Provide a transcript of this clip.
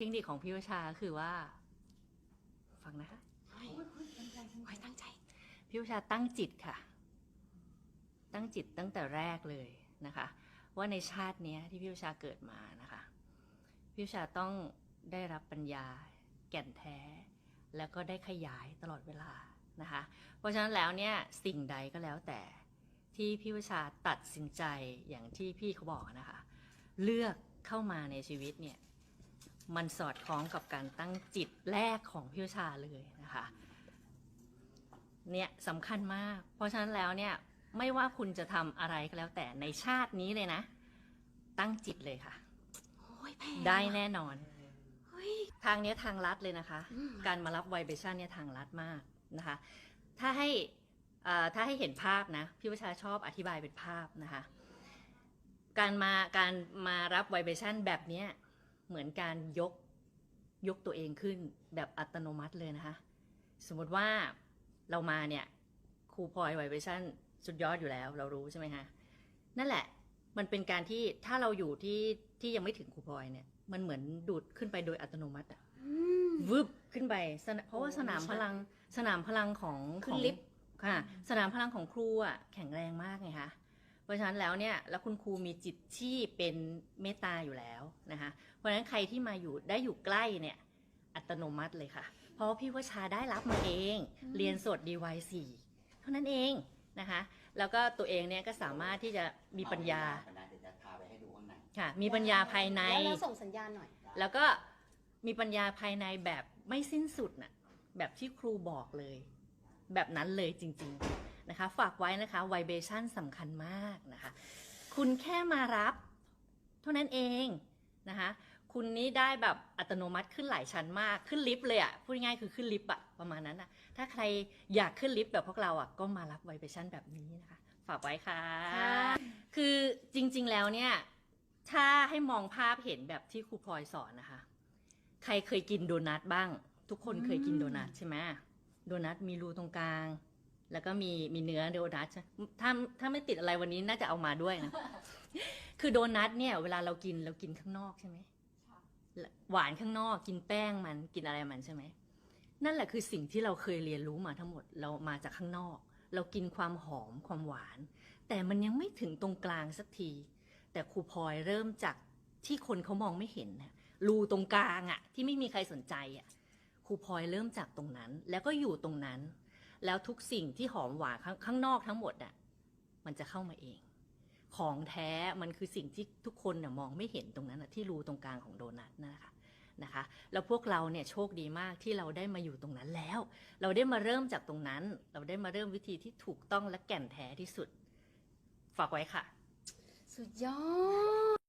ทคนิคของพี่วชาคือว่า ฟังนะคะคอยตั้งใจ พี่วชาตั้งจิตค่ะ ตั้งจิตตั้งแต่แรกเลยนะคะ ว่าในชาติเนี้ยที่พี่วชาเกิดมานะคะ พี่วชาต้องได้รับปัญญา แก่นแท้ แล้วก็ได้ขยายตลอดเวลานะคะ เพราะฉะนั้นแล้วเนี่ยสิ่งใดก็แล้วแต่ที่พี่วชาตัดสินใจอย่างที่พี่เขาบอกนะคะ เลือกเข้ามาในชีวิตเนี่ย มันสอดคล้องกับการตั้งจิตแรกของพี่วชาเลยนะคะเนี่ยสำคัญมาก เพราะฉะนั้นแล้วเนี่ยไม่ว่าคุณจะทำอะไรก็แล้วแต่ในชาตินี้เลยนะ ตั้งจิตเลยค่ะโอ้ยแพงได้แน่นอนเฮ้ยทางเนี้ยทางลัดเลยนะคะอืมการมารับไวเบชั่นเนี่ยทางลัดมากนะคะ ถ้าให้เอ่อถ้าให้เห็นภาพนะ พี่วชาชอบอธิบายเป็นภาพนะคะ การมาการมารับไวเบชั่นแบบเนี้ย เหมือนการยกยกตัวเองขึ้นแบบอัตโนมัติเลยนะคะ สมมติว่าเรามาเนี่ยครูพลอยไวเบชั่นสุดยอดอยู่แล้ว เรารู้ใช่ไหมคะนั่นแหละมันเป็นการที่ถ้าเราอยู่ที่ที่ยังไม่ถึงครูพลอยเนี่ย มันเหมือนดูดขึ้นไปโดยอัตโนมัติอะอืมวึบขึ้นไปสนเพราะว่าสนามพลังสนามพลังของขึ้นของลิฟต์ค่ะ สนามพลังของครูอะแข็งแรงมากไงคะเพ ราะฉะนั้นแล้วเนี่ยแล้วคุณครูมีจิตที่เป็นเมตตาอยู่แล้วนะคะเพราะฉะนั้นใครที่มาอยู่ได้อยู่ใกล้เนี่ยอัตโนมัติเลยค่ะ เพราะว่าพี่วชาได้รับมาเอง เรียนสดดีวสี่เท่านั้นเองนะคะ แล้วก็ตัวเองเนี่ยก็สามารถที่จะมีปัญญาเอเวลกันนะเดี๋ยวจะพาไปให้ดูข้างในค่ะ มีปัญญาภายใน แล้วเราส่งสัญญาณหน่อย แล้วก็มีปัญญาภายในแบบไม่สิ้นสุดน่ะแบบที่ครูบอกเลย แบบนั้นเลยจริง ๆ นะคะ ฝากไว้นะคะไวเบชั่นสำคัญมากนะคะ คุณแค่มารับเท่านั้นเองนะคะ คุณนี้ได้แบบอัตโนมัติขึ้นหลายชั้นมากขึ้นลิฟต์เลยอะ่ะพูดง่ายๆคือขึ้นลิฟต์อะประมาณนั้นอะถ้าใครอยากขึ้นลิฟต์แบบพวกเราอะ่ะก็มารับไวเบชั่นแบบนี้นะคะ ฝากไว้ค่ะค่ะ คือจริงๆแล้วเนี่ยถ้าให้มองภาพเห็นแบบที่ครูพลอยสอนนะคะ ใครเคยกินโดนัทบ้าง ทุกคนเคยกินโดนัทใช่ไหมโดนัทมีรูตรงกลาง แล้วก็มีมีเนื้อโดนัทใช่ถ้าถ้าไม่ติดอะไรวันนี้น่าจะเอามาด้วยนะคือโดนัทเนี่ย เวลาเรากินเรากินข้างนอกใช่ไหมหวานข้างนอกกินแป้งมันกินอะไรมันใช่ไหมนั่นแหละคือสิ่งที่เราเคยเรียนรู้มาทั้งหมดเรามาจากข้างนอก เรากินความหอมความหวาน แต่มันยังไม่ถึงตรงกลางสักที แต่ครูพลอยเริ่มจากที่คนเขามองไม่เห็นนะรูตรงกลางอะที่ไม่มีใครสนใจอะครูพลอยเริ่มจากตรงนั้น แล้วก็อยู่ตรงนั้น แล้วทุกสิ่งที่หอมหวานข้างข้างนอกทั้งหมดอะมันจะเข้ามาเอง ของแท้มันคือสิ่งที่ทุกคนน่ะมองไม่เห็นตรงนั้นอะที่รูตรงกลางของโดนัทนั่นแหละค่ะนะคะ แล้วพวกเราเนี่ยโชคดีมากที่เราได้มาอยู่ตรงนั้นแล้ว เราได้มาเริ่มจากตรงนั้น เราได้มาเริ่มวิธีที่ถูกต้องและแก่นแท้ที่สุด ฝากไว้ค่ะ สุดยอด